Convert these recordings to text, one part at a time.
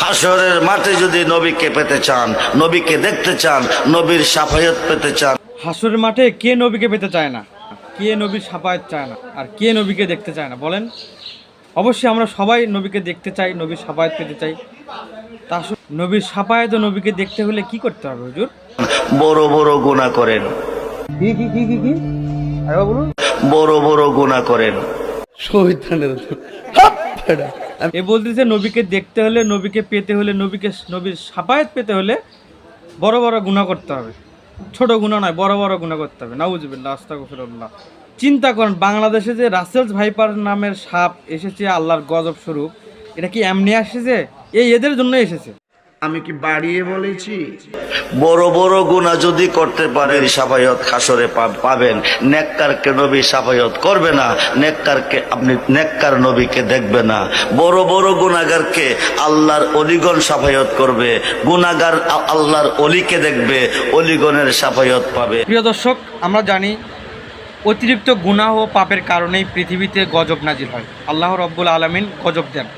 হাসরের মাঠে যদি নবীকে পেতে চান নবীকে দেখতে চান নবীর সাফায়ত পেতে চান। হাসরের মাঠে কে নবীকে পেতে চায় না? কে নবীর সাফায়াত চায় না? আর কে নবীকে দেখতে চায় না? বলেন। অবশ্যই আমরা সবাই নবীকে দেখতে চাই নবীর সাফায়াত পেতে চাই। তা নবীর সাফায়াত নবীকে দেখতে হলে কি করতে হবে হুজুর? বড় বড় গুণা করেন। কি কি কি কি কি? বলুন। বড় বড় গুণা করেন। শহীদানের এ বলতেছে, নবীকে দেখতে হলে, নবীকে পেতে হলে, নবীকে নবীর সাফায়াত পেতে হলে বড় বড় গুণা করতে হবে। ছোট গুণা নয়, বড় বড় গুণা করতে হবে। নাউজুবিল্লাহ, আস্তাগফিরুল্লাহ। চিন্তা করেন, বাংলাদেশে যে রাসেলস ভাইপার নামের সাপ এসেছে, আল্লাহর গজব স্বরূপ, এটা কি এমনি আসেছে? এই এদের জন্য এসেছে। আমি কি বাড়িয়ে বলেছি? বড় বড় গুণা যদি করতে পারেন সাফায়ত খাসরে পাবেন। নেককারকে নবী সাফায়ত করবে না নেককারকে আপনি নেককার নবীকে দেখবে না। বড় বড় গুণাগারকে আল্লাহর অলিগণ সাফায়ত করবে। গুণাগার আল্লাহর অলিকে দেখবে অলিগণের সাফায়ত পাবে। প্রিয় দর্শক আমরা জানি অতিরিক্ত গুনাহ ও পাপের কারণেই পৃথিবীতে গজব নাজিল হয়। আল্লাহ রব্বুল আলমিন গজব দেন।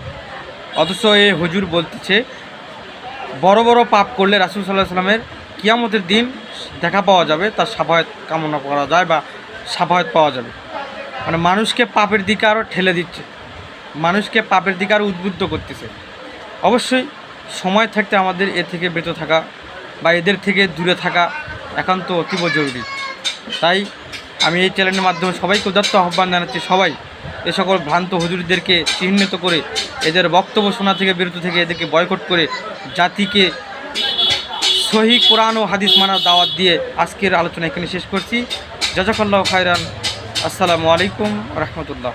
অথচ এ হুজুর বলতেছে বড় বড় পাপ করলে রাসুল সাল্লাহ সাল্লামের কিয়ামতের দিন দেখা পাওয়া যাবে, তার সাফায়ত কামনা করা যায় বা সাফায়ত পাওয়া যাবে। মানে মানুষকে পাপের দিকে আরও ঠেলে দিচ্ছে, মানুষকে পাপের দিকে আরও উদ্বুদ্ধ করতেছে। অবশ্যই সময় থাকতে আমাদের এ থেকে বেঁচে থাকা বা এদের থেকে দূরে থাকা একান্ত অতীব জরুরি। তাই আমি এই চ্যানেলের মাধ্যমে সবাইকে উদাত্ত আহ্বান জানাচ্ছি সবাই। এ সকল ভ্রান্ত হুজুরিদেরকে চিহ্নিত করে, এদের বক্তব্য শোনা থেকে, বিরত থেকে এদেরকে বয়কট করে জাতিকে সহি কোরআন ও হাদিস মানার দাওয়াত দিয়ে আজকের আলোচনা এখানে শেষ করছি। জাজাকাল্লাহ খায়রান। আসসালামু আলাইকুম রহমতুল্লাহ।